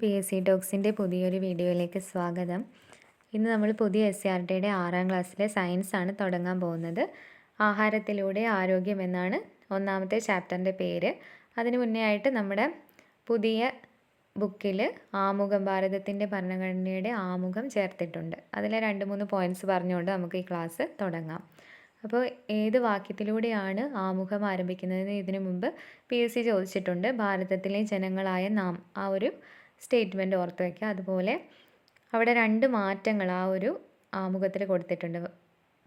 P S C ടോക്സിന്റെ പുതിയൊരു വീഡിയോയിലേക്ക് സ്വാഗതം. ഇന്ന് നമ്മൾ പുതിയ എസ് സി ആർ ടിയുടെ ആറാം ക്ലാസ്സിലെ സയൻസ് ആണ് തുടങ്ങാൻ പോകുന്നത്. ആഹാരത്തിലൂടെ ആരോഗ്യം എന്നാണ് ഒന്നാമത്തെ ചാപ്റ്ററിന്റെ പേര്. അതിന് മുന്നേ ആയിട്ട് നമ്മുടെ പുതിയ ബുക്കിൽ ആമുഖം ഭാരതത്തിന്റെ ഭരണഘടനയുടെ ആമുഖം ചേർത്തിട്ടുണ്ട്. അതിലെ രണ്ട് മൂന്ന് പോയിന്റ്സ് പറഞ്ഞുകൊണ്ട് നമുക്ക് ഈ ക്ലാസ് തുടങ്ങാം. അപ്പോൾ ഏത് വാക്യത്തിലൂടെയാണ് ആമുഖം ആരംഭിക്കുന്നത് ഇതിനു മുമ്പ് പി എസ് സി ചോദിച്ചിട്ടുണ്ട്. ഭാരതത്തിലെ ജനങ്ങളായ നാം ആ ഒരു സ്റ്റേറ്റ്മെന്റ് ഓർത്ത് വയ്ക്കുക. അതുപോലെ അവിടെ രണ്ട് മാറ്റങ്ങൾ ആ ഒരു ആമുഖത്തിൽ കൊടുത്തിട്ടുണ്ട്.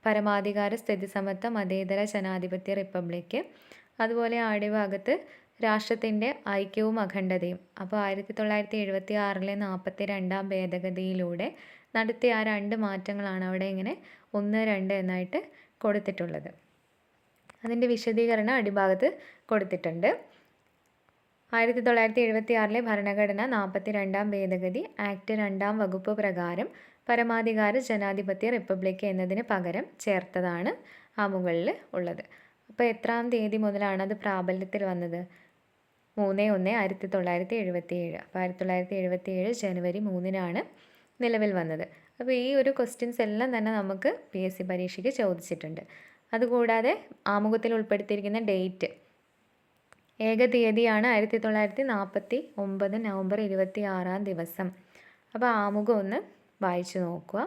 പരമാധികാര സ്ഥിതി സ്ഥിതിസമത്വ മതേതര ജനാധിപത്യ റിപ്പബ്ലിക്ക് അതുപോലെ ആടിഭാഗത്ത് ഭാഗത്ത് രാഷ്ട്രത്തിന്റെ ഐക്യവും അഖണ്ഡതയും. അപ്പോൾ ആയിരത്തി തൊള്ളായിരത്തി എഴുപത്തി ആറിലെ നാൽപ്പത്തി രണ്ടാം ഭേദഗതിയിലൂടെ നടത്തിയ ആ രണ്ട് മാറ്റങ്ങളാണ് അവിടെ ഇങ്ങനെ ഒന്ന് രണ്ട് എന്നായിട്ട് കൊടുത്തിട്ടുള്ളത്. അതിന്റെ വിശദീകരണം അടിഭാഗത്ത് കൊടുത്തിട്ടുണ്ട്. ആയിരത്തി തൊള്ളായിരത്തി എഴുപത്തി ആറിലെ ഭരണഘടന നാൽപ്പത്തി രണ്ടാം ഭേദഗതി ആക്ട് രണ്ടാം വകുപ്പ് പ്രകാരം പരമാധികാര ജനാധിപത്യ റിപ്പബ്ലിക് എന്നതിന് പകരം ചേർത്തതാണ് ആ മുകളിൽ ഉള്ളത്. അപ്പോൾ എത്രാം തീയതി മുതലാണ് അത് പ്രാബല്യത്തിൽ വന്നത്? മൂന്ന് ഒന്ന് ആയിരത്തി തൊള്ളായിരത്തി എഴുപത്തി ഏഴ് അപ്പോൾ ആയിരത്തി തൊള്ളായിരത്തി എഴുപത്തി ഏഴ് ജനുവരി മൂന്നിനാണ് നിലവിൽ വന്നത്. അപ്പോൾ ഈ ഒരു ക്വസ്റ്റ്യൻസ് എല്ലാം തന്നെ നമുക്ക് പി എസ് സി പരീക്ഷയ്ക്ക് ചോദിച്ചിട്ടുണ്ട്. അതുകൂടാതെ ആമുഖത്തിൽ ഉൾപ്പെടുത്തിയിരിക്കുന്ന ഡേറ്റ് ഏക തീയതിയാണ് ആയിരത്തി തൊള്ളായിരത്തി നാൽപ്പത്തി ഒമ്പത് നവംബർ ഇരുപത്തി ആറാം ദിവസം. അപ്പോൾ ആമുഖം ഒന്ന് വായിച്ചു നോക്കുക.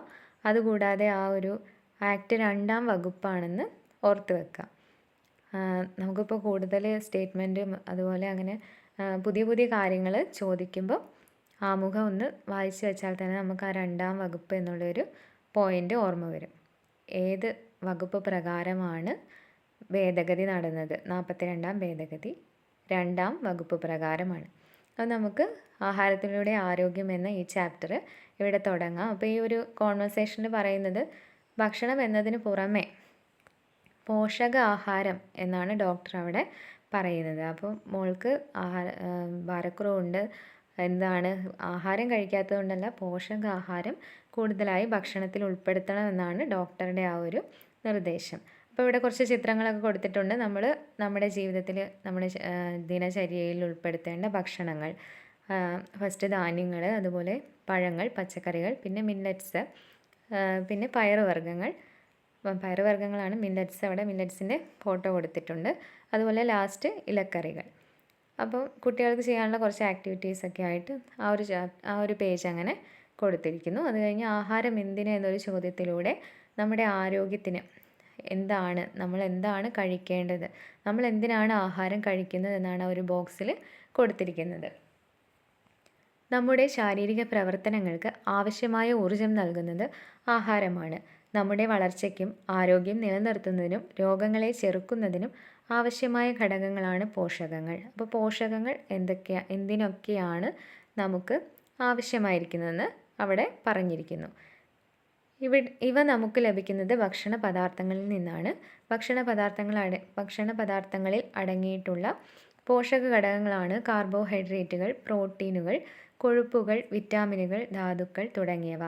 അതുകൂടാതെ ആ ഒരു ആക്ട് രണ്ടാം വകുപ്പാണെന്ന് ഓർത്ത് വെക്കുക. നമുക്കിപ്പോൾ കൂടുതൽ സ്റ്റേറ്റ്മെന്റും അതുപോലെ അങ്ങനെ പുതിയ പുതിയ കാര്യങ്ങൾ ചോദിക്കുമ്പോൾ ആമുഖം ഒന്ന് വായിച്ചു വെച്ചാൽ തന്നെ നമുക്ക് ആ രണ്ടാം വകുപ്പ് എന്നുള്ളൊരു പോയിന്റ് ഓർമ്മ വരും. ഏത് വകുപ്പ് പ്രകാരമാണ് ഭേദഗതി നടന്നത്? നാൽപ്പത്തി രണ്ടാം ഭേദഗതി. രണ്ടാം വകുപ്പ് പ്രകാരമാണ്. അപ്പോൾ നമുക്ക് ആഹാരത്തിലൂടെ ആരോഗ്യം എന്ന ഈ ചാപ്റ്റർ ഇവിടെ തുടങ്ങാം. അപ്പോൾ ഈ ഒരു കോൺവെർസേഷനിൽ പറയുന്നത് ഭക്ഷണം എന്നതിന് പുറമെ പോഷക ആഹാരം എന്നാണ് ഡോക്ടർ അവിടെ പറയുന്നത്. അപ്പോൾ മോൾക്ക് ആഹാര ഭാരക്കുറവുണ്ട് എന്താണ്? ആഹാരം കഴിക്കാത്തത് കൊണ്ടല്ല പോഷകാഹാരം കൂടുതലായി ഭക്ഷണത്തിൽ ഉൾപ്പെടുത്തണമെന്നാണ് ഡോക്ടറുടെ ആ ഒരു നിർദ്ദേശം. അപ്പോൾ ഇവിടെ കുറച്ച് ചിത്രങ്ങളൊക്കെ കൊടുത്തിട്ടുണ്ട്. നമ്മൾ നമ്മുടെ ജീവിതത്തിൽ നമ്മുടെ ദിനചര്യയിൽ ഉൾപ്പെടുത്തേണ്ട ഭക്ഷണങ്ങൾ ഫസ്റ്റ് ധാന്യങ്ങൾ അതുപോലെ പഴങ്ങൾ പച്ചക്കറികൾ പിന്നെ മില്ലറ്റ്സ് പിന്നെ പയറുവർഗങ്ങൾ. പയറുവർഗങ്ങളാണ് മില്ലറ്റ്സ് അവിടെ മില്ലറ്റ്സിന്റെ ഫോട്ടോ കൊടുത്തിട്ടുണ്ട്. അതുപോലെ ലാസ്റ്റ് ഇലക്കറികൾ. അപ്പോൾ കുട്ടികൾക്ക് ചെയ്യാനുള്ള കുറച്ച് ആക്ടിവിറ്റീസ് ഒക്കെ ആയിട്ട് ആ ഒരു ആ ഒരു പേജ് അങ്ങനെ കൊടുത്തിരിക്കുന്നു. അത് കഴിഞ്ഞ് ആഹാരം എന്തിന് എന്നൊരു ചോദ്യത്തിലൂടെ നമ്മുടെ ആരോഗ്യത്തിന് എന്താണ് നമ്മൾ എന്താണ് കഴിക്കേണ്ടത് നമ്മൾ എന്തിനാണ് ആഹാരം കഴിക്കുന്നത് എന്നാണ് ആ ഒരു ബോക്സിൽ കൊടുത്തിരിക്കുന്നത്. നമ്മുടെ ശാരീരിക പ്രവർത്തനങ്ങൾക്ക് ആവശ്യമായ ഊർജം നൽകുന്നത് ആഹാരമാണ്. നമ്മുടെ വളർച്ചയ്ക്കും ആരോഗ്യം നിലനിർത്തുന്നതിനും രോഗങ്ങളെ ചെറുക്കുന്നതിനും ആവശ്യമായ ഘടകങ്ങളാണ് പോഷകങ്ങൾ. അപ്പോൾ പോഷകങ്ങൾ എന്തൊക്കെയാ എന്തിനൊക്കെയാണ് നമുക്ക് ആവശ്യമായിരിക്കുന്നതെന്ന് അവിടെ പറഞ്ഞിരിക്കുന്നു. ഇവ ഇവ നമുക്ക് ലഭിക്കുന്നത് ഭക്ഷണ പദാർത്ഥങ്ങളിൽ നിന്നാണ്. ഭക്ഷണ പദാർത്ഥങ്ങൾ അട ഭക്ഷണ പദാർത്ഥങ്ങളിൽ അടങ്ങിയിട്ടുള്ള പോഷക ഘടകങ്ങളാണ് കാർബോഹൈഡ്രേറ്റുകൾ പ്രോട്ടീനുകൾ കൊഴുപ്പുകൾ വിറ്റാമിനുകൾ ധാതുക്കൾ തുടങ്ങിയവ.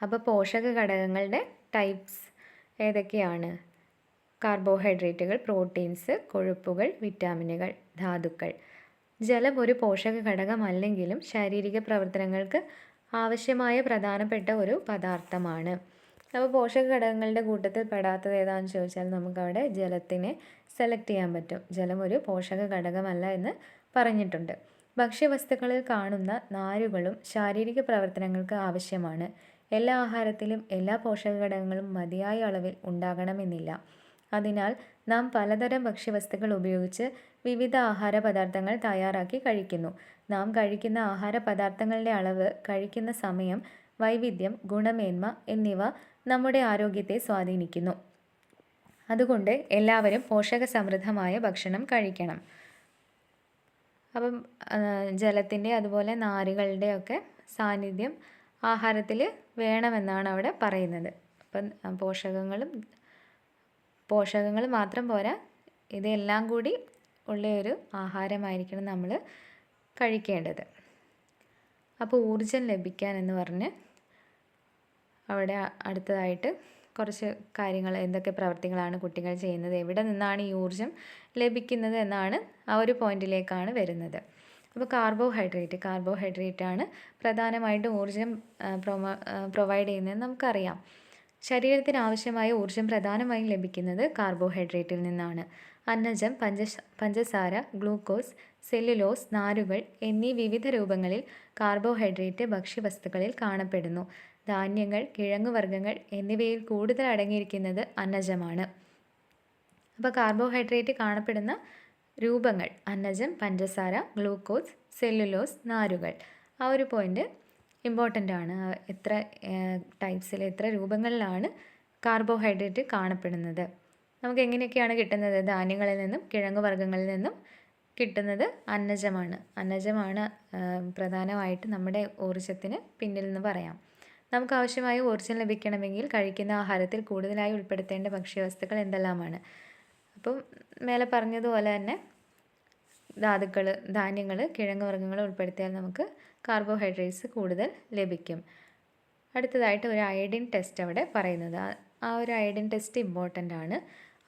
അപ്പോൾ പോഷക ഘടകങ്ങളുടെ ടൈപ്സ് ഏതൊക്കെയാണ്? കാർബോഹൈഡ്രേറ്റുകൾ പ്രോട്ടീൻസ് കൊഴുപ്പുകൾ വിറ്റാമിനുകൾ ധാതുക്കൾ. ജലം ഒരു പോഷക ഘടകമല്ലെങ്കിലും ശാരീരിക പ്രവർത്തനങ്ങൾക്ക് ആവശ്യമായ പ്രധാനപ്പെട്ട ഒരു പദാർത്ഥമാണ്. അപ്പോൾ പോഷക ഘടകങ്ങളുടെ കൂട്ടത്തിൽ പെടാത്തത് ഏതാണെന്ന് ചോദിച്ചാൽ നമുക്കവിടെ ജലത്തിനെ സെലക്ട് ചെയ്യാൻ പറ്റും. ജലം ഒരു പോഷക ഘടകമല്ല എന്ന് പറഞ്ഞിട്ടുണ്ട്. ഭക്ഷ്യവസ്തുക്കളിൽ കാണുന്ന നാരുകളും ശാരീരിക പ്രവർത്തനങ്ങൾക്ക് ആവശ്യമാണ്. എല്ലാ ആഹാരത്തിലും എല്ലാ പോഷക ഘടകങ്ങളും മതിയായ അളവിൽ ഉണ്ടാകണമെന്നില്ല. അതിനാൽ നാം പലതരം ഭക്ഷ്യവസ്തുക്കൾ ഉപയോഗിച്ച് വിവിധ ആഹാര പദാർത്ഥങ്ങൾ തയ്യാറാക്കി കഴിക്കുന്നു. നാം കഴിക്കുന്ന ആഹാര പദാർത്ഥങ്ങളുടെ അളവ് കഴിക്കുന്ന സമയം വൈവിധ്യം ഗുണമേന്മ എന്നിവ നമ്മുടെ ആരോഗ്യത്തെ സ്വാധീനിക്കുന്നു. അതുകൊണ്ട് എല്ലാവരും പോഷക സമൃദ്ധമായ ഭക്ഷണം കഴിക്കണം. അപ്പം ജലത്തിന്റെ അതുപോലെ നാരുകളുടെയൊക്കെ സാന്നിധ്യം ആഹാരത്തിൽ വേണമെന്നാണ് അവിടെ പറയുന്നത്. അപ്പം പോഷകങ്ങളും പോഷകങ്ങൾ മാത്രം പോരാ ഇതെല്ലാം കൂടി ഉള്ള ഒരു ആഹാരമായിരിക്കണം നമ്മൾ കഴിക്കേണ്ടത്. അപ്പോൾ ഊർജം ലഭിക്കാൻ എന്ന് പറഞ്ഞ് അവിടെ അടുത്തതായിട്ട് കുറച്ച് കാര്യങ്ങൾ എന്തൊക്കെ പ്രവർത്തികളാണ് കുട്ടികൾ ചെയ്യുന്നത് എവിടെ നിന്നാണ് ഈ ഊർജം ലഭിക്കുന്നത് എന്നാണ് ആ ഒരു പോയിന്റിലേക്കാണ് വരുന്നത്. അപ്പോൾ കാർബോഹൈഡ്രേറ്റ് കാർബോഹൈഡ്രേറ്റ് ആണ് പ്രധാനമായിട്ട് ഊർജം പ്രൊവൈഡ് ചെയ്യുന്നത് നമുക്കറിയാം. ശരീരത്തിന് ആവശ്യമായ ഊർജം പ്രധാനമായും ലഭിക്കുന്നത് കാർബോഹൈഡ്രേറ്റിൽ നിന്നാണ്. അന്നജം പഞ്ച പഞ്ചസാര ഗ്ലൂക്കോസ് സെല്ലുലോസ് നാരുകൾ എന്നീ വിവിധ രൂപങ്ങളിൽ കാർബോഹൈഡ്രേറ്റ് ഭക്ഷ്യവസ്തുക്കളിൽ കാണപ്പെടുന്നു. ധാന്യങ്ങൾ കിഴങ്ങുവർഗങ്ങൾ എന്നിവയിൽ കൂടുതൽ അടങ്ങിയിരിക്കുന്നത് അന്നജമാണ്. അപ്പോൾ കാർബോഹൈഡ്രേറ്റ് കാണപ്പെടുന്ന രൂപങ്ങൾ അന്നജം പഞ്ചസാര ഗ്ലൂക്കോസ് സെല്ലുലോസ് നാരുകൾ. ആ ഒരു പോയിന്റ് ഇമ്പോർട്ടന്റ് ആണ്. എത്ര ടൈപ്സിൽ എത്ര രൂപങ്ങളിലാണ് കാർബോഹൈഡ്രേറ്റ് കാണപ്പെടുന്നത്? നമുക്ക് എങ്ങനെയൊക്കെയാണ് കിട്ടുന്നത്? ധാന്യങ്ങളിൽ നിന്നും കിഴങ്ങ് വർഗങ്ങളിൽ നിന്നും കിട്ടുന്നത് അന്നജമാണ്. അന്നജമാണ് പ്രധാനമായിട്ട് നമ്മുടെ ഊർജത്തിന് പിന്നിൽ നിന്ന് പറയാം. നമുക്ക് ആവശ്യമായ ഊർജം ലഭിക്കണമെങ്കിൽ കഴിക്കുന്ന ആഹാരത്തിൽ കൂടുതലായി ഉൾപ്പെടുത്തേണ്ട ഭക്ഷ്യവസ്തുക്കൾ എന്തെല്ലാമാണ്? അപ്പം മേലെ പറഞ്ഞതുപോലെ തന്നെ ധാതുക്കൾ ധാന്യങ്ങൾ കിഴങ്ങ് വർഗങ്ങൾ ഉൾപ്പെടുത്തിയാൽ നമുക്ക് കാർബോഹൈഡ്രേറ്റ്സ് കൂടുതൽ ലഭിക്കും. അടുത്തതായിട്ട് ഒരു അയഡിൻ ടെസ്റ്റ് അവിടെ പറയുന്നത്. ആ ഒരു അയഡിൻ ടെസ്റ്റ് ഇമ്പോർട്ടന്റ് ആണ്.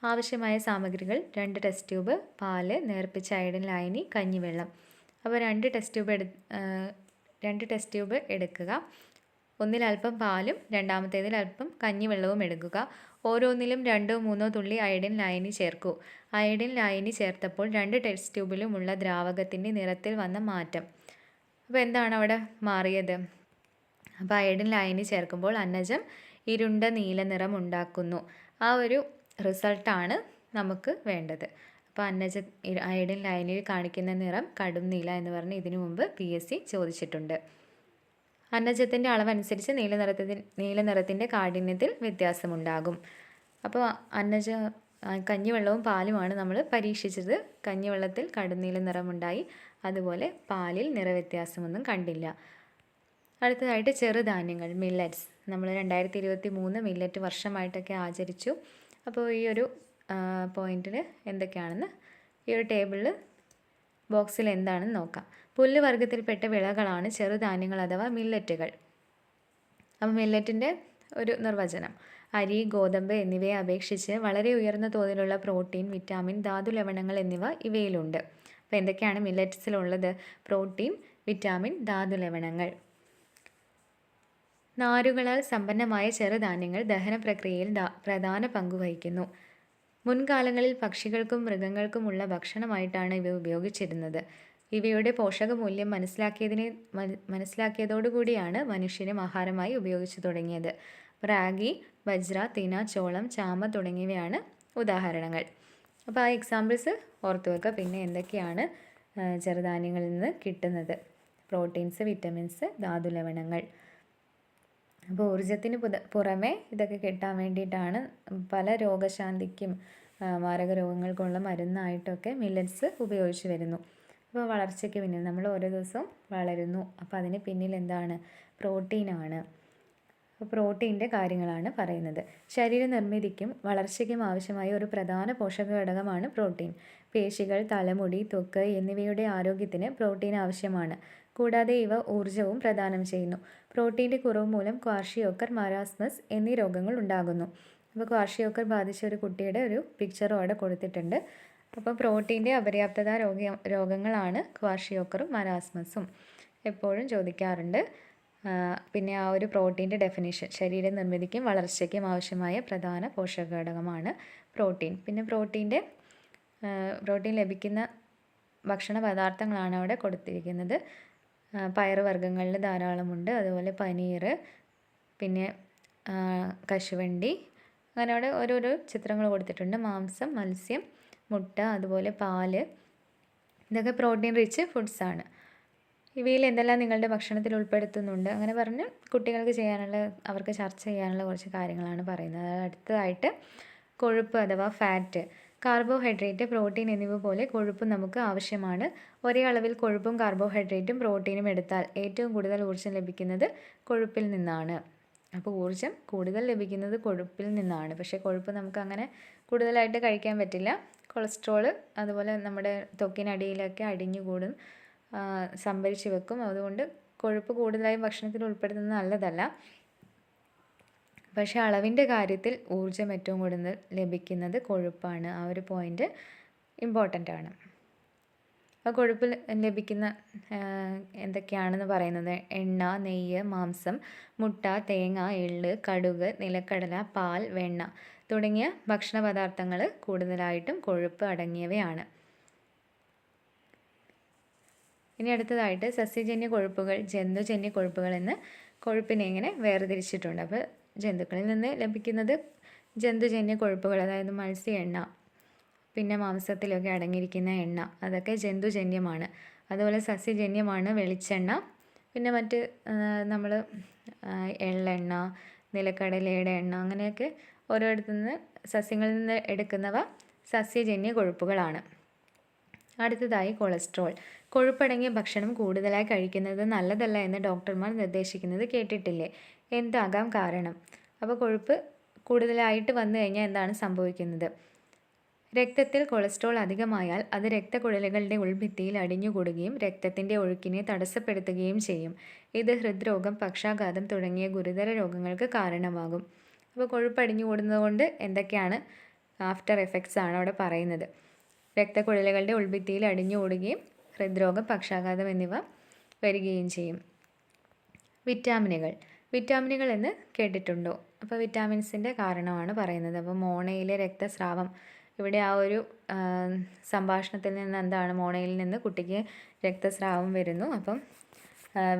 ആവശ്യമായ സാമഗ്രികൾ രണ്ട് ടെസ്റ്റ് ട്യൂബ് പാൽ നേർപ്പിച്ച അയഡിൻ ലായനി കഞ്ഞിവെള്ളം. അപ്പോൾ രണ്ട് ടെസ്റ്റ് ട്യൂബ് എടു രണ്ട് ടെസ്റ്റ് ട്യൂബ് എടുക്കുക. ഒന്നിൽ അല്പം പാലും രണ്ടാമത്തേതിൽ അല്പം കഞ്ഞിവെള്ളവും എടുക്കുക. ഓരോന്നിലും രണ്ടോ മൂന്നോ തുള്ളി അയഡിൻ ലായനി ചേർക്കൂ. അയഡിൻ ലായനി ചേർത്തപ്പോൾ രണ്ട് ടെസ്റ്റ് ട്യൂബിലുമുള്ള ദ്രാവകത്തിന്റെ നിറത്തിൽ വന്ന മാറ്റം. അപ്പോൾ എന്താണ് അവിടെ മാറിയത്? അപ്പോൾ അയഡിൻ ലായനി ചേർക്കുമ്പോൾ അന്നജം ഇരുണ്ട നീല നിറം ഉണ്ടാക്കുന്നു. ആ ഒരു റിസൾട്ടാണ് നമുക്ക് വേണ്ടത്. അപ്പോൾ അന്നജ അയഡിൻ ലൈനിൽ കാണിക്കുന്ന നിറം കടും നീല എന്ന് പറഞ്ഞ് ഇതിനു മുമ്പ് പി എസ് സി ചോദിച്ചിട്ടുണ്ട്. അന്നജത്തിന്റെ അളവനുസരിച്ച് നീല നിറത്തിന്റെ നീല നിറത്തിന്റെ കാഠിന്യത്തിൽ വ്യത്യാസമുണ്ടാകും. അപ്പോൾ അന്നജ കഞ്ഞിവെള്ളവും പാലുമാണ് നമ്മൾ പരീക്ഷിച്ചത്. കഞ്ഞിവെള്ളത്തിൽ കടുന്നീല നിറമുണ്ടായി. അതുപോലെ പാലിൽ നിറവ്യത്യാസമൊന്നും കണ്ടില്ല. അടുത്തതായിട്ട് ചെറുധാന്യങ്ങൾ മില്ലറ്റ്സ്. നമ്മൾ രണ്ടായിരത്തി ഇരുപത്തി മൂന്ന് മില്ലറ്റ് വർഷമായിട്ടൊക്കെ ആചരിച്ചു. അപ്പോൾ ഈ ഒരു പോയിന്റിൽ എന്തൊക്കെയാണെന്ന് ഈ ഒരു ടേബിളിൽ ബോക്സിൽ എന്താണെന്ന് നോക്കാം. പുല്ല് വർഗത്തിൽപ്പെട്ട വിളകളാണ് ചെറുധാന്യങ്ങൾ അഥവാ മില്ലറ്റുകൾ. അപ്പോൾ മില്ലറ്റിന്റെ ഒരു നിർവചനം. അരി ഗോതമ്പ് എന്നിവയെ അപേക്ഷിച്ച് വളരെ ഉയർന്ന തോതിലുള്ള പ്രോട്ടീൻ വിറ്റാമിൻ ധാതു ലവണങ്ങൾ എന്നിവ ഇവയിലുണ്ട്. അപ്പോൾ എന്തൊക്കെയാണ് മില്ലറ്റ്സിലുള്ളത്? പ്രോട്ടീൻ വിറ്റാമിൻ ധാതു ലവണങ്ങൾ. നാരുകളാൽ സമ്പന്നമായ ചെറുധാന്യങ്ങൾ ദഹന പ്രക്രിയയിൽ പ്രധാന പങ്കുവഹിക്കുന്നു മുൻകാലങ്ങളിൽ പക്ഷികൾക്കും മൃഗങ്ങൾക്കുമുള്ള ഭക്ഷണമായിട്ടാണ് ഇവ ഉപയോഗിച്ചിരുന്നത്. ഇവയുടെ പോഷകമൂല്യം മനസ്സിലാക്കിയതിനെ മനസ്സിലാക്കിയതോടുകൂടിയാണ് മനുഷ്യനും ആഹാരമായി ഉപയോഗിച്ചു തുടങ്ങിയത്. റാഗി വജ്ര തിന ചോളം ചാമ തുടങ്ങിയവയാണ് ഉദാഹരണങ്ങൾ. അപ്പോൾ ആ എക്സാമ്പിൾസ് ഓർത്തു വെക്കുക പിന്നെ എന്തൊക്കെയാണ് ചെറുധാന്യങ്ങളിൽ നിന്ന് കിട്ടുന്നത്? പ്രോട്ടീൻസ് വിറ്റമിൻസ് ധാതുലവണങ്ങൾ അപ്പോൾ ഊർജത്തിന് പുറമെ ഇതൊക്കെ കിട്ടാൻ വേണ്ടിയിട്ടാണ് പല രോഗശാന്തിക്കും മാരക രോഗങ്ങൾക്കുള്ള മരുന്നായിട്ടൊക്കെ മില്ലറ്റ്സ് ഉപയോഗിച്ച് വരുന്നു. അപ്പോൾ വളർച്ചയ്ക്ക് പിന്നിൽ നമ്മൾ ഓരോ ദിവസവും വളരുന്നു. അപ്പോൾ അതിന് പിന്നിൽ എന്താണ്? പ്രോട്ടീനാണ്. പ്രോട്ടീന്റെ കാര്യങ്ങളാണ് പറയുന്നത്. ശരീര നിർമ്മിതിക്കും വളർച്ചയ്ക്കും ആവശ്യമായ ഒരു പ്രധാന പോഷക ഘടകമാണ് പ്രോട്ടീൻ. പേശികൾ തലമുടി തൊക്ക് എന്നിവയുടെ ആരോഗ്യത്തിന് പ്രോട്ടീൻ ആവശ്യമാണ്. കൂടാതെ ഇവ ഊർജവും പ്രദാനം ചെയ്യുന്നു. പ്രോട്ടീന്റെ കുറവ് മൂലം ക്വാർഷിയോക്കർ മരാസ്മസ് എന്നീ രോഗങ്ങൾ ഉണ്ടാകുന്നു. അപ്പോൾ ക്വാർഷിയോക്കർ ബാധിച്ച ഒരു കുട്ടിയുടെ ഒരു പിക്ചറും അവിടെ കൊടുത്തിട്ടുണ്ട്. അപ്പോൾ പ്രോട്ടീന്റെ അപര്യാപ്തത രോഗ രോഗങ്ങളാണ് ക്വാർഷിയോക്കറും മരാസ്മസും എപ്പോഴും ചോദിക്കാറുണ്ട്. പിന്നെ ആ ഒരു പ്രോട്ടീന്റെ ഡെഫിനിഷൻ ശരീര നിർമ്മിതിക്കും വളർച്ചയ്ക്കും ആവശ്യമായ പ്രധാന പോഷക ഘടകമാണ് പ്രോട്ടീൻ. പിന്നെ പ്രോട്ടീന്റെ പ്രോട്ടീൻ ലഭിക്കുന്ന ഭക്ഷണ പദാർത്ഥങ്ങളാണ് അവിടെ കൊടുത്തിരിക്കുന്നത്. പയറുവർഗങ്ങളിൽ ധാരാളമുണ്ട്. അതുപോലെ പനീർ പിന്നെ കശുവണ്ടി അങ്ങനെ അവിടെ ഓരോരോ ചിത്രങ്ങൾ കൊടുത്തിട്ടുണ്ട്. മാംസം മത്സ്യം മുട്ട അതുപോലെ പാൽ. ഇതൊക്കെ പ്രോട്ടീൻ റിച്ച് ഫുഡ്സാണ് ഇവയിൽ എന്തെല്ലാം നിങ്ങളുടെ ഭക്ഷണത്തിൽ ഉൾപ്പെടുത്തുന്നുണ്ട്? അങ്ങനെ പറഞ്ഞ് കുട്ടികൾക്ക് ചെയ്യാനുള്ള അവർക്ക് ചർച്ച ചെയ്യാനുള്ള കുറച്ച് കാര്യങ്ങളാണ് പറയുന്നത്. അടുത്തതായിട്ട് കൊഴുപ്പ് അഥവാ ഫാറ്റ് കാർബോഹൈഡ്രേറ്റ് പ്രോട്ടീൻ എന്നിവ പോലെ കൊഴുപ്പും നമുക്ക് ആവശ്യമാണ്. ഒരേ അളവിൽ കൊഴുപ്പും കാർബോഹൈഡ്രേറ്റും പ്രോട്ടീനും എടുത്താൽ ഏറ്റവും കൂടുതൽ ഊർജം ലഭിക്കുന്നത് കൊഴുപ്പിൽ നിന്നാണ്. അപ്പോൾ ഊർജം കൂടുതൽ ലഭിക്കുന്നത് കൊഴുപ്പിൽ നിന്നാണ്. പക്ഷേ കൊഴുപ്പ് നമുക്ക് അങ്ങനെ കൂടുതലായിട്ട് കഴിക്കാൻ പറ്റില്ല. കൊളസ്ട്രോൾ അതുപോലെ നമ്മുടെ ത്വക്കിനടിയിലൊക്കെ അടിഞ്ഞു കൂടും സംഭരിച്ച് വെക്കും. അതുകൊണ്ട് കൊഴുപ്പ് കൂടുതലായും ഭക്ഷണത്തിൽ ഉൾപ്പെടുത്തുന്നത് നല്ലതല്ല. പക്ഷേ അളവിന്റെ കാര്യത്തിൽ ഊർജം ഏറ്റവും കൂടുതൽ ലഭിക്കുന്നത് കൊഴുപ്പാണ്. ആ ഒരു പോയിന്റ് ഇമ്പോർട്ടന്റ് ആണ്. ആ കൊഴുപ്പ് ലഭിക്കുന്ന എന്തൊക്കെയാണെന്ന് പറയുന്നത്? എണ്ണ നെയ്യ് മാംസം മുട്ട തേങ്ങ എള്ള് കടുക് നിലക്കടല പാൽ വെണ്ണ തുടങ്ങിയ ഭക്ഷണ പദാർത്ഥങ്ങൾ കൂടുതലായിട്ടും കൊഴുപ്പ് അടങ്ങിയവയാണ്. ഇനി അടുത്തതായിട്ട് സസ്യജന്യ കൊഴുപ്പുകൾ ജന്തുജന്യ കൊഴുപ്പുകൾ എന്ന് കൊഴുപ്പിനെ ഇങ്ങനെ വേർതിരിച്ചിട്ടുണ്ട്. അപ്പോൾ ജന്തുക്കളിൽ നിന്ന് ലഭിക്കുന്നത് ജന്തുജന്യ കൊഴുപ്പുകൾ അതായത് മത്സ്യ എണ്ണ പിന്നെ മാംസത്തിലൊക്കെ അടങ്ങിയിരിക്കുന്ന എണ്ണ അതൊക്കെ ജന്തുജന്യമാണ്. അതുപോലെ സസ്യജന്യമാണ് വെളിച്ചെണ്ണ പിന്നെ മറ്റ് നമ്മൾ എള്ളെണ്ണ നിലക്കടലയുടെ എണ്ണ അങ്ങനെയൊക്കെ ഓരോരുത്തു നിന്ന് സസ്യങ്ങളിൽ നിന്ന് എടുക്കുന്നവ സസ്യജന്യ കൊഴുപ്പുകളാണ്. അടുത്തതായി കൊളസ്ട്രോൾ. കൊഴുപ്പടങ്ങിയ ഭക്ഷണം കൂടുതലായി കഴിക്കുന്നത് നല്ലതല്ല എന്ന് ഡോക്ടർമാർ നിർദ്ദേശിക്കുന്നത് കേട്ടിട്ടില്ലേ? എന്താകാം കാരണം? അപ്പോൾ കൊഴുപ്പ് കൂടുതലായിട്ട് വന്നു കഴിഞ്ഞാൽ എന്താണ് സംഭവിക്കുന്നത്? രക്തത്തിൽ കൊളസ്ട്രോൾ അധികമായാൽ അത് രക്തക്കുഴലുകളുടെ ഉൾഭിത്തിയിൽ അടിഞ്ഞുകൂടുകയും രക്തത്തിന്റെ ഒഴുക്കിനെ തടസ്സപ്പെടുത്തുകയും ചെയ്യും. ഇത് ഹൃദ്രോഗം പക്ഷാഘാതം തുടങ്ങിയ ഗുരുതര രോഗങ്ങൾക്ക് കാരണമാകും. അപ്പോൾ കൊഴുപ്പ് അടിഞ്ഞുകൂടുന്നതുകൊണ്ട് എന്തൊക്കെയാണ് ആഫ്റ്റർ എഫക്ട്സ് ആണ് അവിടെ പറയുന്നത്. രക്തക്കുഴലുകളുടെ ഉൾഭിത്തിയിൽ അടിഞ്ഞുകൂടുകയും ഹൃദ്രോഗം പക്ഷാഘാതം എന്നിവ വരികയും ചെയ്യും. വിറ്റാമിനുകൾ. വിറ്റാമിനുകൾ എന്ന് കേട്ടിട്ടുണ്ടോ? അപ്പോൾ വിറ്റാമിൻസിന്റെ കാരണമാണ് പറയുന്നത്. അപ്പോൾ മോണയിലെ രക്തസ്രാവം ഇവിടെ ആ ഒരു സംഭാഷണത്തിൽ നിന്ന് എന്താണ്? മോണയിൽ നിന്ന് കുട്ടിക്ക് രക്തസ്രാവം വരുന്നു. അപ്പം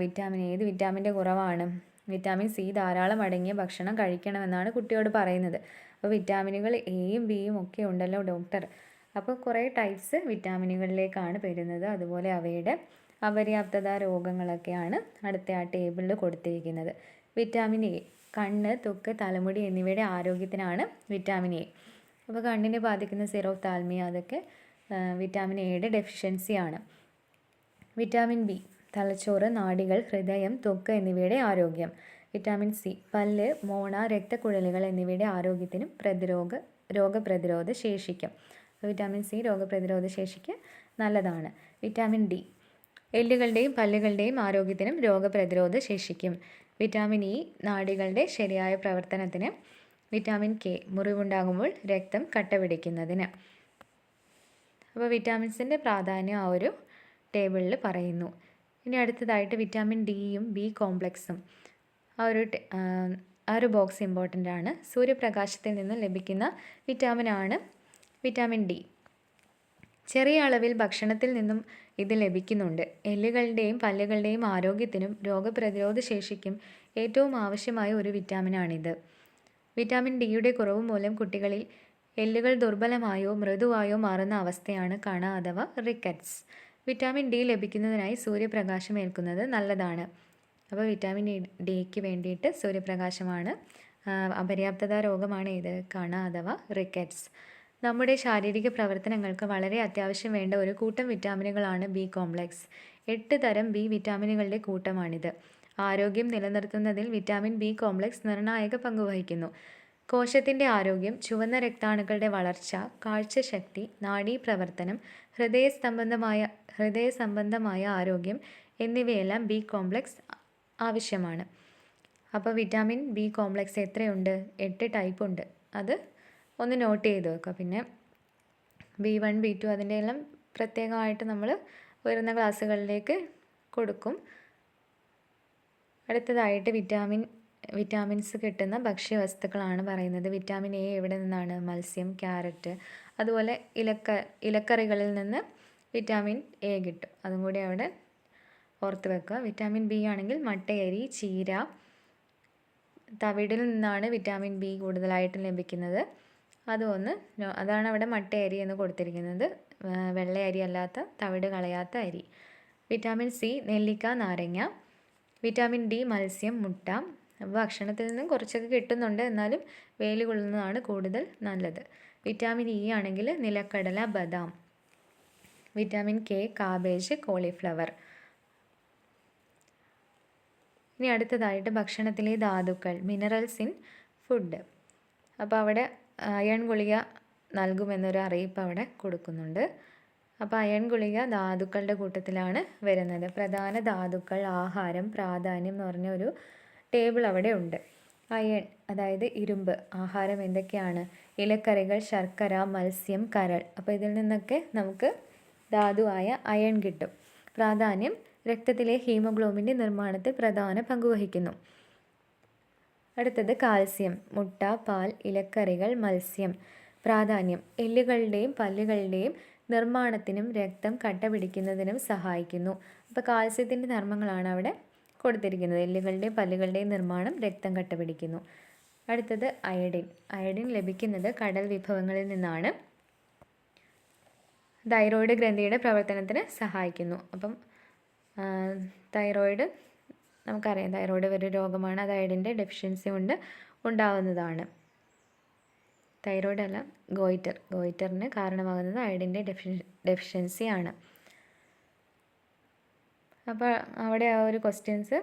വിറ്റാമിൻ ഏത്? വിറ്റാമിന്റെ കുറവാണ്. വിറ്റാമിൻ സി ധാരാളം അടങ്ങിയ ഭക്ഷണം കഴിക്കണമെന്നാണ് കുട്ടിയോട് പറയുന്നത്. അപ്പോൾ വിറ്റാമിനുകൾ എയും ബിയും ഒക്കെ ഉണ്ടല്ലോ ഡോക്ടർ. അപ്പോൾ കുറേ ടൈപ്സ് വിറ്റാമിനുകളിലേക്കാണ് വരുന്നത് അതുപോലെ അവയുടെ അപര്യാപ്തത രോഗങ്ങളൊക്കെയാണ് അടുത്ത ആ ടേബിളിൽ കൊടുത്തിരിക്കുന്നത്. വിറ്റാമിൻ എ കണ്ണ് തൊക്ക് തലമുടി എന്നിവയുടെ ആരോഗ്യത്തിനാണ് വിറ്റാമിൻ എ. അപ്പോൾ കണ്ണിനെ ബാധിക്കുന്ന സീറോ താൽമിയ അതൊക്കെ വിറ്റാമിൻ എയുടെ ഡെഫിഷ്യൻസിയാണ് വിറ്റാമിൻ ബി തലച്ചോറ് നാടികൾ ഹൃദയം തൊക്ക് എന്നിവയുടെ ആരോഗ്യം. വിറ്റാമിൻ സി പല്ല് മോണ രക്തക്കുഴലുകൾ എന്നിവയുടെ ആരോഗ്യത്തിനും പ്രതിരോധ രോഗപ്രതിരോധ ശേഷിക്കും. വിറ്റാമിൻ സി രോഗപ്രതിരോധ ശേഷിക്ക് നല്ലതാണ്. വിറ്റാമിൻ ഡി എല്ലുകളുടെയും പല്ലുകളുടെയും ആരോഗ്യത്തിനും രോഗപ്രതിരോധ ശേഷിക്കും. വിറ്റാമിൻ ഇ നാഡികളുടെ ശരിയായ പ്രവർത്തനത്തിന് വിറ്റാമിൻ കെ മുറിവുണ്ടാകുമ്പോൾ രക്തം കട്ടപിടിക്കുന്നതിന് അപ്പോൾ വിറ്റാമിൻസിന്റെ പ്രാധാന്യം ആ ഒരു ടേബിളിൽ പറയുന്നു. ഇനി അടുത്തതായിട്ട് വിറ്റാമിൻ ഡിയും ബി കോംപ്ലക്സും. ആ ഒരു ആ ഒരു ബോക്സ് ഇമ്പോർട്ടന്റ് ആണ്. സൂര്യപ്രകാശത്തിൽ നിന്ന് ലഭിക്കുന്ന വിറ്റാമിൻ ആണ് വിറ്റാമിൻ ഡി. ചെറിയ അളവിൽ ഭക്ഷണത്തിൽ നിന്നും ഇത് ലഭിക്കുന്നുണ്ട്. എല്ലുകളുടെയും പല്ലുകളുടെയും ആരോഗ്യത്തിനും രോഗപ്രതിരോധ ശേഷിക്കും ഏറ്റവും ആവശ്യമായ ഒരു വിറ്റാമിനാണിത്. വിറ്റാമിൻ ഡിയുടെ കുറവ് മൂലം കുട്ടികളിൽ എല്ലുകൾ ദുർബലമായോ മൃദുവായോ മാറുന്ന അവസ്ഥയാണ് കണ അഥവാ റിക്കറ്റ്സ് വിറ്റാമിൻ ഡി ലഭിക്കുന്നതിനായി സൂര്യപ്രകാശം ഏൽക്കുന്നത് നല്ലതാണ്. അപ്പോൾ വിറ്റാമിൻ ഡിക്ക് വേണ്ടിയിട്ട് സൂര്യപ്രകാശമാണ് അപര്യാപ്തത രോഗമാണ് ഇത് കണ അഥവാ റിക്കറ്റ്സ് നമ്മുടെ ശാരീരിക പ്രവർത്തനങ്ങൾക്ക് വളരെ അത്യാവശ്യം വേണ്ട ഒരു കൂട്ടം വിറ്റാമിനുകളാണ് ബി കോംപ്ലെക്സ്. എട്ട് തരം ബി വിറ്റാമിനുകളുടെ കൂട്ടമാണിത്. ആരോഗ്യം നിലനിർത്തുന്നതിൽ വിറ്റാമിൻ ബി കോംപ്ലെക്സ് നിർണായക പങ്ക് വഹിക്കുന്നു. കോശത്തിന്റെ ആരോഗ്യം ചുവന്ന രക്താണുക്കളുടെ വളർച്ച കാഴ്ചശക്തി നാഡീപ്രവർത്തനം ഹൃദയ സംബന്ധമായ ഹൃദയ സംബന്ധമായ ആരോഗ്യം എന്നിവയെല്ലാം ബി കോംപ്ലെക്സ് ആവശ്യമാണ്. അപ്പോൾ വിറ്റാമിൻ ബി കോംപ്ലെക്സ് എത്രയുണ്ട്? എട്ട് ടൈപ്പ് ഉണ്ട് അത് ഒന്ന് നോട്ട് ചെയ്ത് വെക്കുക. പിന്നെ ബി വൺ ബി ടു അതിന്റെ എല്ലാം പ്രത്യേകമായിട്ട് നമ്മൾ വരുന്ന ക്ലാസ്സുകളിലേക്ക് കൊടുക്കും. അടുത്തതായിട്ട് വിറ്റാമിൻ വിറ്റാമിൻസ് കിട്ടുന്ന ഭക്ഷ്യവസ്തുക്കളാണ് പറയുന്നത്. വിറ്റാമിൻ എ എവിടെ നിന്നാണ്? മത്സ്യം ക്യാരറ്റ് അതുപോലെ ഇലക്ക ഇലക്കറികളിൽ നിന്ന് വിറ്റാമിൻ എ കിട്ടും. അതും കൂടി അവിടെ ഓർത്ത് വെക്കുക. വിറ്റാമിൻ ബി ആണെങ്കിൽ മട്ടയരി ചീര തവിടിൽ നിന്നാണ് വിറ്റാമിൻ ബി കൂടുതലായിട്ടും ലഭിക്കുന്നത്. അതൊന്ന് അതാണ് അവിടെ മട്ട അരി എന്ന് കൊടുത്തിരിക്കുന്നത്. വെള്ള അരി അല്ലാത്ത തവിട് കളയാത്ത അരി. വിറ്റാമിൻ സി നെല്ലിക്ക നാരങ്ങ. വിറ്റാമിൻ ഡി മത്സ്യം മുട്ട. ഭക്ഷണത്തിൽ നിന്നും കുറച്ചൊക്കെ കിട്ടുന്നുണ്ട്. എന്നാലും വെയിൽ കൊള്ളുന്നതാണ് കൂടുതൽ നല്ലത്. വിറ്റാമിൻ ഇ ആണെങ്കിൽ നിലക്കടല ബദാം. Vitamin K cabbage cauliflower. ഇനി അടുത്തതായിട്ട് ഭക്ഷണത്തിലെ ധാതുക്കൾ മിനറൽസ് ഇൻ ഫുഡ്. അപ്പോൾ അവിടെ അയൺ ഗുളിക നൽകുമെന്നൊരു അറിയിപ്പ് അവിടെ കൊടുക്കുന്നുണ്ട്. അപ്പോൾ അയൺ ഗുളിക ധാതുക്കളുടെ കൂട്ടത്തിലാണ് വരുന്നത്. പ്രധാന ധാതുക്കൾ ആഹാരം പ്രാധാന്യം എന്ന് പറഞ്ഞ ഒരു ടേബിൾ അവിടെ ഉണ്ട്. അയൺ അതായത് ഇരുമ്പ് ആഹാരം എന്തൊക്കെയാണ്? ഇലക്കറികൾ ശർക്കര മത്സ്യം കരൾ. അപ്പോൾ ഇതിൽ നിന്നൊക്കെ നമുക്ക് ധാതുവായ അയൺ കിട്ടും. പ്രാധാന്യം രക്തത്തിലെ ഹീമോഗ്ലോബിന്റെ നിർമ്മാണത്തിൽ പ്രധാന പങ്കുവഹിക്കുന്നു അടുത്തത് കാൽസ്യം മുട്ട പാൽ ഇലക്കറികൾ മത്സ്യം. പ്രാധാന്യം എല്ലുകളുടെയും പല്ലുകളുടെയും നിർമ്മാണത്തിനും രക്തം കട്ട പിടിക്കുന്നതിനും സഹായിക്കുന്നു. അപ്പോൾ കാൽസ്യത്തിന്റെ ധർമ്മങ്ങളാണ് അവിടെ കൊടുത്തിരിക്കുന്നത്. എല്ലുകളുടെയും പല്ലുകളുടെയും നിർമ്മാണം രക്തം കട്ട പിടിക്കുന്നു. അടുത്തത് അയഡിൻ. അയഡിൻ ലഭിക്കുന്നത് കടൽ വിഭവങ്ങളിൽ നിന്നാണ്. തൈറോയിഡ് ഗ്രന്ഥിയുടെ പ്രവർത്തനത്തിന് സഹായിക്കുന്നു. അപ്പം തൈറോയിഡ് നമുക്കറിയാം തൈറോയിഡ് ഒരു രോഗമാണ് അത് അയഡിന്റെ ഡെഫിഷ്യൻസി കൊണ്ട് ഉണ്ടാവുന്നതാണ്. തൈറോയിഡ് അല്ല ഗോയിറ്റർ. ഗോയിറ്ററിന് കാരണമാകുന്നത് അയഡിന്റെ ഡെഫി ഡെഫിഷ്യൻസിയാണ് അപ്പോൾ അവിടെ ആ ഒരു ക്വസ്റ്റ്യൻസ്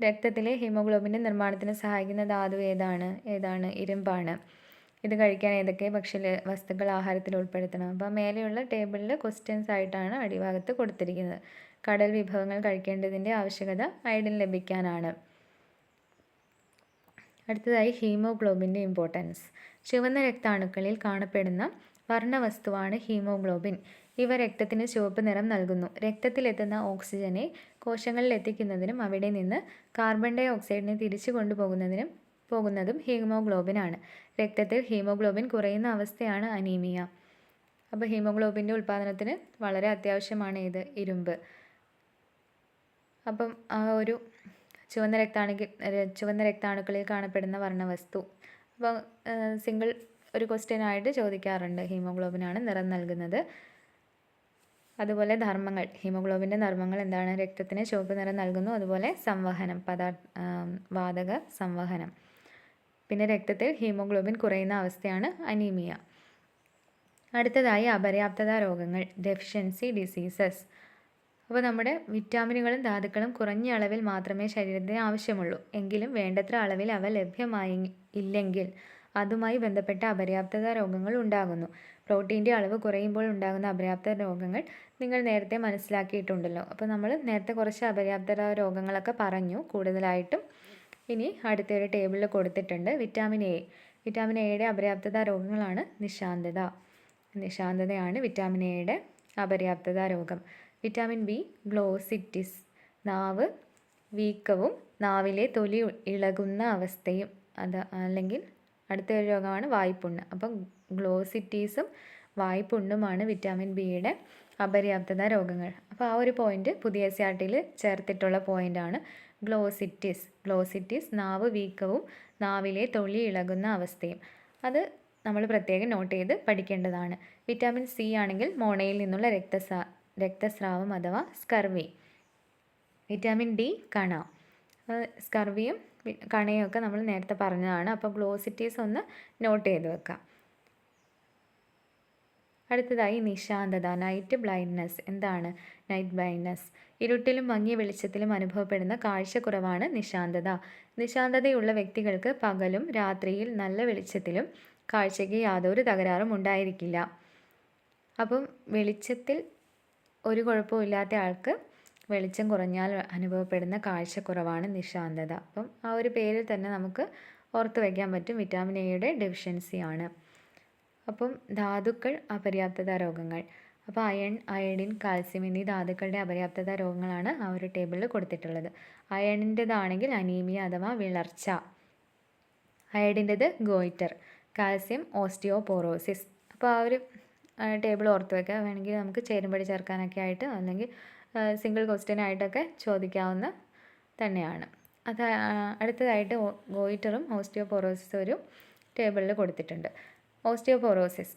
രക്തത്തിലെ ഹീമോഗ്ലോബിന്റെ നിർമ്മാണത്തിന് സഹായിക്കുന്ന ധാതു ഏതാണ്? ഏതാണ്? ഇരുമ്പാണ്. ഇത് കഴിക്കാൻ ഏതൊക്കെ ഭക്ഷ്യ വസ്തുക്കൾ ആഹാരത്തിൽ ഉൾപ്പെടുത്തണം? അപ്പോൾ മേലെയുള്ള ടേബിളിൽ ക്വസ്റ്റ്യൻസ് ആയിട്ടാണ് അടിഭാഗത്ത് കൊടുത്തിരിക്കുന്നത്. കടൽ വിഭവങ്ങൾ കഴിക്കേണ്ടതിന്റെ ആവശ്യകത അയഡിൻ ലഭിക്കാനാണ്. അടുത്തതായി ഹീമോഗ്ലോബിന്റെ ഇമ്പോർട്ടൻസ്. ചുവന്ന രക്താണുക്കളിൽ കാണപ്പെടുന്ന വർണവസ്തുവാണ് ഹീമോഗ്ലോബിൻ. ഇവ രക്തത്തിന് ചുവപ്പ് നിറം നൽകുന്നു. രക്തത്തിലെത്തുന്ന ഓക്സിജനെ കോശങ്ങളിൽ എത്തിക്കുന്നതിനും അവിടെ നിന്ന് കാർബൺ ഡൈ ഓക്സൈഡിനെ തിരിച്ചു കൊണ്ടുപോകുന്നതിനും പോകുന്നതും ഹീമോഗ്ലോബിനാണ്. രക്തത്തിൽ ഹീമോഗ്ലോബിൻ കുറയുന്ന അവസ്ഥയാണ് അനീമിയ. അപ്പോൾ ഹീമോഗ്ലോബിന്റെ ഉൽപ്പാദനത്തിന് വളരെ അത്യാവശ്യമാണ് ഇത് ഇരുമ്പ്. അപ്പം ആ ഒരു ചുവന്ന രക്താണുക്കൾ ചുവന്ന രക്താണുക്കളിൽ കാണപ്പെടുന്ന വർണവസ്തു. അപ്പോൾ സിംഗിൾ ഒരു ക്വസ്റ്റ്യൻ ആയിട്ട് ചോദിക്കാറുണ്ട്. ഹീമോഗ്ലോബിനാണ് നിറം നൽകുന്നത്. അതുപോലെ ധർമ്മങ്ങൾ. ഹീമോഗ്ലോബിന്റെ ധർമ്മങ്ങൾ എന്താണ്? രക്തത്തിന് ചുവപ്പ് നിറം നൽകുന്നു. അതുപോലെ സംവഹനം. പദാർത്ഥ വാതക സംവഹനം. പിന്നെ രക്തത്തിൽ ഹീമോഗ്ലോബിൻ കുറയുന്ന അവസ്ഥയാണ് അനീമിയ. അടുത്തതായി അപര്യാപ്തത രോഗങ്ങൾ. Deficiency diseases. അപ്പോൾ നമ്മുടെ വിറ്റാമിനുകളും ധാതുക്കളും കുറഞ്ഞ അളവിൽ മാത്രമേ ശരീരത്തിന് ആവശ്യമുള്ളൂ. എങ്കിലും വേണ്ടത്ര അളവിൽ അവ ലഭ്യമായി ഇല്ലെങ്കിൽ അതുമായി ബന്ധപ്പെട്ട അപര്യാപ്തത രോഗങ്ങൾ ഉണ്ടാകുന്നു. പ്രോട്ടീന്റെ അളവ് കുറയുമ്പോൾ ഉണ്ടാകുന്ന അപര്യാപ്ത രോഗങ്ങൾ നിങ്ങൾ നേരത്തെ മനസ്സിലാക്കിയിട്ടുണ്ടല്ലോ. അപ്പോൾ നമ്മൾ നേരത്തെ കുറച്ച് അപര്യാപ്തത രോഗങ്ങളൊക്കെ പറഞ്ഞു. കൂടുതലായിട്ടും ഇനി അടുത്തൊരു ടേബിളിൽ കൊടുത്തിട്ടുണ്ട് വിറ്റാമിൻ എ. വിറ്റാമിൻ എയുടെ അപര്യാപ്തത രോഗങ്ങളാണ് നിശാന്തത. നിശാന്തതയാണ് വിറ്റാമിൻ എയുടെ അപര്യാപ്തത രോഗം. വിറ്റാമിൻ ബി ഗ്ലോസിറ്റിസ് നാവ് വീക്കവും നാവിലെ തൊലി ഇളകുന്ന അവസ്ഥയും അത് അല്ലെങ്കിൽ അടുത്ത ഒരു രോഗമാണ് വായ്പുണ്ണ്. അപ്പം ഗ്ലോസിറ്റീസും വായ്പുണ്ണുമാണ് വിറ്റാമിൻ ബിയുടെ അപര്യാപ്തത രോഗങ്ങൾ. അപ്പോൾ ആ ഒരു പോയിന്റ് പുതിയ എസ് ആർ ടിയിൽ ചേർത്തിട്ടുള്ള പോയിന്റാണ് ഗ്ലോസിറ്റിസ് ഗ്ലോസിറ്റിസ് നാവ് വീക്കവും നാവിലെ തൊലി ഇളകുന്ന അവസ്ഥയും. അത് നമ്മൾ പ്രത്യേകം നോട്ട് ചെയ്ത് പഠിക്കേണ്ടതാണ്. വിറ്റാമിൻ സി ആണെങ്കിൽ മോണയിൽ നിന്നുള്ള രക്തസാ രക്തസ്രാവം അഥവാ സ്കർവി. വിറ്റാമിൻ ഡി കണ. സ്കർവിയും കണയും ഒക്കെ നമ്മൾ നേരത്തെ പറഞ്ഞതാണ്. അപ്പോൾ ഗ്ലോസിറ്റീസ് ഒന്ന് നോട്ട് ചെയ്ത് വെക്കാം. അടുത്തതായി നിശാന്തത നൈറ്റ് ബ്ലൈൻഡ്നെസ്. എന്താണ് നൈറ്റ് ബ്ലൈൻഡ്നെസ്? ഇരുട്ടിലും മങ്ങിയ വെളിച്ചത്തിലും അനുഭവപ്പെടുന്ന കാഴ്ചക്കുറവാണ് നിശാന്തത. നിശാന്തതയുള്ള വ്യക്തികൾക്ക് പകലും രാത്രിയിൽ നല്ല വെളിച്ചത്തിലും കാഴ്ചയ്ക്ക് യാതൊരു തകരാറും ഉണ്ടായിരിക്കില്ല. അപ്പം വെളിച്ചത്തിൽ ഒരു കുഴപ്പമില്ലാത്ത ആൾക്ക് വെളിച്ചം കുറഞ്ഞാൽ അനുഭവപ്പെടുന്ന കാഴ്ചക്കുറവാണ് നിശാന്തത. അപ്പം ആ ഒരു പേരിൽ തന്നെ നമുക്ക് ഓർത്ത് വയ്ക്കാൻ പറ്റും വിറ്റാമിൻ എയുടെ ഡെഫിഷ്യൻസിയാണ് അപ്പം ധാതുക്കൾ അപര്യാപ്തത രോഗങ്ങൾ. അപ്പോൾ അയൺ അയഡിൻ കാൽസ്യം എന്നീ ധാതുക്കളുടെ അപര്യാപ്തത രോഗങ്ങളാണ് ആ ഒരു ടേബിളിൽ കൊടുത്തിട്ടുള്ളത്. അയണിന്റെതാണെങ്കിൽ അനീമിയ അഥവാ വിളർച്ച. അയഡിന്റെത് ഗോയിറ്റർ. Calcium osteoporosis. അപ്പോൾ ആ ഒരു ടേബിൾ ഓർത്ത് വെക്കുക. വേണമെങ്കിൽ നമുക്ക് ചേരുംപടി ചേർക്കാനൊക്കെ ആയിട്ട് അല്ലെങ്കിൽ സിംഗിൾ ക്വസ്റ്റ്യൻ ആയിട്ടൊക്കെ ചോദിക്കാവുന്ന തന്നെയാണ്. അത് അടുത്തതായിട്ട് ഗോയിറ്ററും ഓസ്റ്റിയോപോറോസിസും ഒരു ടേബിളിൽ കൊടുത്തിട്ടുണ്ട്. ഓസ്റ്റിയോപോറോസിസ്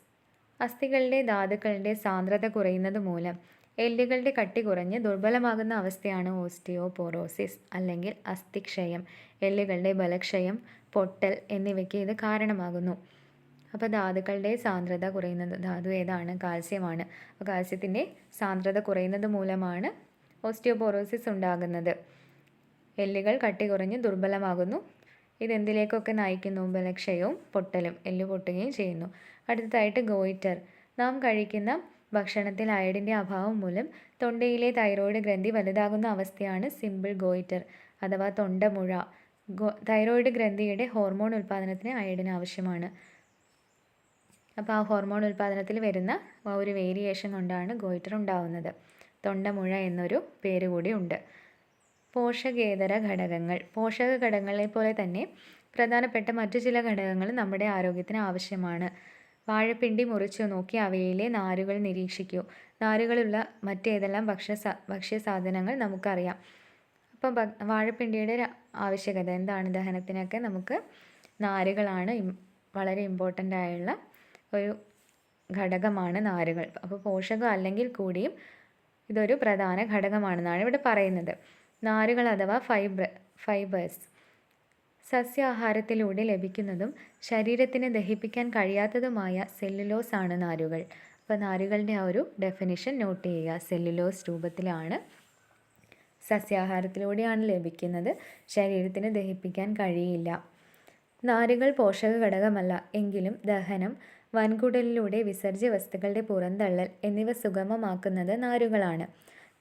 അസ്ഥികളുടെ ധാതുക്കളുടെ സാന്ദ്രത കുറയുന്നത് മൂലം എല്ലുകളുടെ കട്ടി കുറഞ്ഞ് ദുർബലമാകുന്ന അവസ്ഥയാണ് ഓസ്റ്റിയോപോറോസിസ് അല്ലെങ്കിൽ അസ്ഥിക്ഷയം എല്ലുകളുടെ ബലക്ഷയം പൊട്ടൽ എന്നിവയ്ക്ക് ഇത് കാരണമാകുന്നു. അപ്പോൾ ധാതുക്കളുടെ സാന്ദ്രത കുറയുന്നത് ധാതു ഏതാണ്? കാൽസ്യമാണ്. അപ്പോൾ കാൽസ്യത്തിന്റെ സാന്ദ്രത കുറയുന്നത് മൂലമാണ് ഓസ്റ്റിയോപോറോസിസ് ഉണ്ടാകുന്നത്. എല്ലുകൾ കട്ടി കുറഞ്ഞ് ദുർബലമാകുന്നു. ഇതെന്തിലേക്കൊക്കെ നയിക്കുന്നു? ബലക്ഷയവും പൊട്ടലും എല്ല് പൊട്ടുകയും ചെയ്യുന്നു. അടുത്തതായിട്ട് ഗോയിറ്റർ. നാം കഴിക്കുന്ന ഭക്ഷണത്തിൽ അയഡിന്റെ അഭാവം മൂലം തൊണ്ടയിലെ തൈറോയ്ഡ് ഗ്രന്ഥി വലുതാകുന്ന അവസ്ഥയാണ് സിമ്പിൾ ഗോയിറ്റർ അഥവാ തൊണ്ടമുഴ. തൈറോയ്ഡ് ഗ്രന്ഥിയുടെ ഹോർമോൺ ഉൽപ്പാദനത്തിന് അയഡിന് ആവശ്യമാണ്. അപ്പോൾ ആ ഹോർമോൺ ഉൽപ്പാദനത്തിൽ വരുന്ന ഒരു വേരിയേഷൻ കൊണ്ടാണ് ഗോയിറ്റർ ഉണ്ടാവുന്നത്. തൊണ്ടമുഴ എന്നൊരു പേര് കൂടി ഉണ്ട്. പോഷകേതര ഘടകങ്ങൾ. പോഷക ഘടകങ്ങളെ പോലെ തന്നെ പ്രധാനപ്പെട്ട മറ്റു ചില ഘടകങ്ങൾ നമ്മുടെ ആരോഗ്യത്തിന് ആവശ്യമാണ്. വാഴപ്പിണ്ടി മുറിച്ചു നോക്കി അവയിലെ നാരുകൾ നിരീക്ഷിക്കൂ. നാരുകളുള്ള മറ്റേതെല്ലാം ഭക്ഷ്യ ഭക്ഷ്യ സാധനങ്ങൾ നമുക്കറിയാം. അപ്പം വാഴപ്പിണ്ടിയുടെ ആവശ്യകത എന്താണ്? ദഹനത്തിനൊക്കെ നമുക്ക് നാരുകളാണ് വളരെ ഇമ്പോർട്ടന്റ് ആയുള്ള ഒരു ഘടകമാണ് നാരുകൾ. അപ്പോൾ പോഷകം അല്ലെങ്കിൽ കൂടിയും ഇതൊരു പ്രധാന ഘടകമാണെന്നാണ് ഇവിടെ പറയുന്നത്. നാരുകൾ അഥവാ ഫൈബ്ര ഫൈബേഴ്സ് സസ്യാഹാരത്തിലൂടെ ലഭിക്കുന്നതും ശരീരത്തിന് ദഹിപ്പിക്കാൻ കഴിയാത്തതുമായ സെല്ലുലോസ് ആണ് നാരുകൾ. അപ്പോൾ നാരുകളുടെ ആ ഒരു ഡെഫിനിഷൻ നോട്ട് ചെയ്യുക. സെല്ലുലോസ് രൂപത്തിലാണ് സസ്യാഹാരത്തിലൂടെയാണ് ലഭിക്കുന്നത്. ശരീരത്തിന് ദഹിപ്പിക്കാൻ കഴിയില്ല. നാരുകൾ പോഷക ഘടകമല്ല എങ്കിലും ദഹനം വൻകുടലിലൂടെ വിസർജ്യ വസ്തുക്കളുടെ പുറന്തള്ളൽ എന്നിവ സുഗമമാക്കുന്നത് നാരുകളാണ്.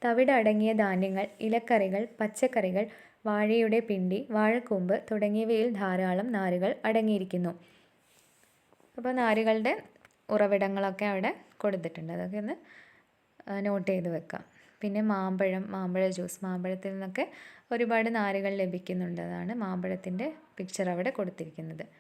തവിടടങ്ങിയ ധാന്യങ്ങൾ ഇലക്കറികൾ പച്ചക്കറികൾ വാഴയുടെ പിണ്ടി വാഴക്കൂമ്പ് തുടങ്ങിയവയിൽ ധാരാളം നാരുകൾ അടങ്ങിയിരിക്കുന്നു. അപ്പോൾ നാരുകളുടെ ഉറവിടങ്ങളൊക്കെ അവിടെ കൊടുത്തിട്ടുണ്ട്. അതൊക്കെ ഒന്ന് നോട്ട് ചെയ്ത് വെക്കാം. പിന്നെ മാമ്പഴം മാമ്പഴ ജ്യൂസ് മാമ്പഴത്തിൽ നിന്നൊക്കെ ഒരുപാട് നാരുകൾ ലഭിക്കുന്നുണ്ട്. അതാണ് മാമ്പഴത്തിന്റെ പിക്ചർ അവിടെ കൊടുത്തിരിക്കുന്നത്.